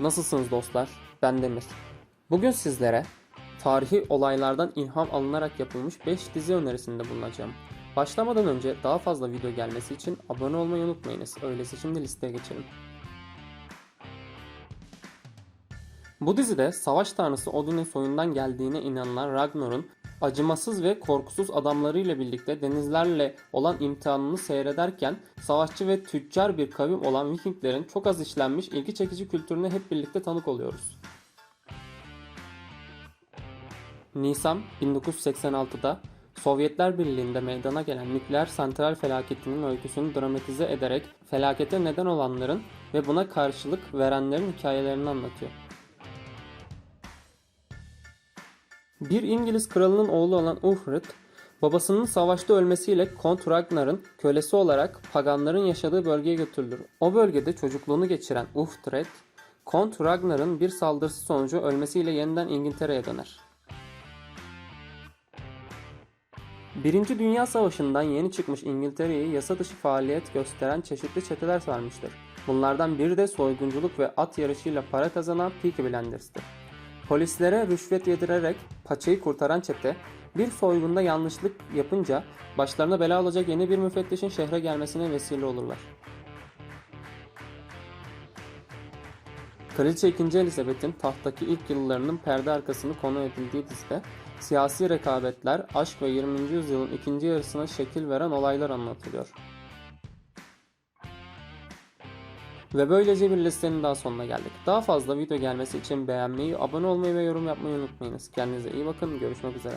Nasılsınız dostlar? Ben Demir. Bugün sizlere tarihi olaylardan ilham alınarak yapılmış 5 dizi önerisinde bulunacağım. Başlamadan önce daha fazla video gelmesi için abone olmayı unutmayınız. Öyleyse şimdi listeye geçelim. Bu dizide savaş tanrısı Odin'in soyundan geldiğine inanılan Ragnar'ın acımasız ve korkusuz adamlarıyla birlikte denizlerle olan imtihanını seyrederken savaşçı ve tüccar bir kavim olan Vikinglerin çok az işlenmiş ilgi çekici kültürüne hep birlikte tanık oluyoruz. Nisan 1986'da Sovyetler Birliği'nde meydana gelen nükleer santral felaketinin öyküsünü dramatize ederek felakete neden olanların ve buna karşılık verenlerin hikayelerini anlatıyor. Bir İngiliz kralının oğlu olan Uhtred, babasının savaşta ölmesiyle Kont Ragnar'ın kölesi olarak paganların yaşadığı bölgeye götürülür. O bölgede çocukluğunu geçiren Uhtred, Kont Ragnar'ın bir saldırısı sonucu ölmesiyle yeniden İngiltere'ye döner. Birinci Dünya Savaşı'ndan yeni çıkmış İngiltere'yi yasa dışı faaliyet gösteren çeşitli çeteler sarmıştır. Bunlardan biri de soygunculuk ve at yarışıyla para kazanan Peaky Blinders'tır. Polislere rüşvet yedirerek paçayı kurtaran çete bir soygunda yanlışlık yapınca başlarına bela olacak yeni bir müfettişin şehre gelmesine vesile olurlar. Kraliçe 2. Elizabeth'in tahttaki ilk yıllarının perde arkasını konu edildiği dizide siyasi rekabetler, aşk ve 20. yüzyılın ikinci yarısına şekil veren olaylar anlatılıyor. Ve böylece bir listenin daha sonuna geldik. Daha fazla video gelmesi için beğenmeyi, abone olmayı ve yorum yapmayı unutmayınız. Kendinize iyi bakın, görüşmek üzere.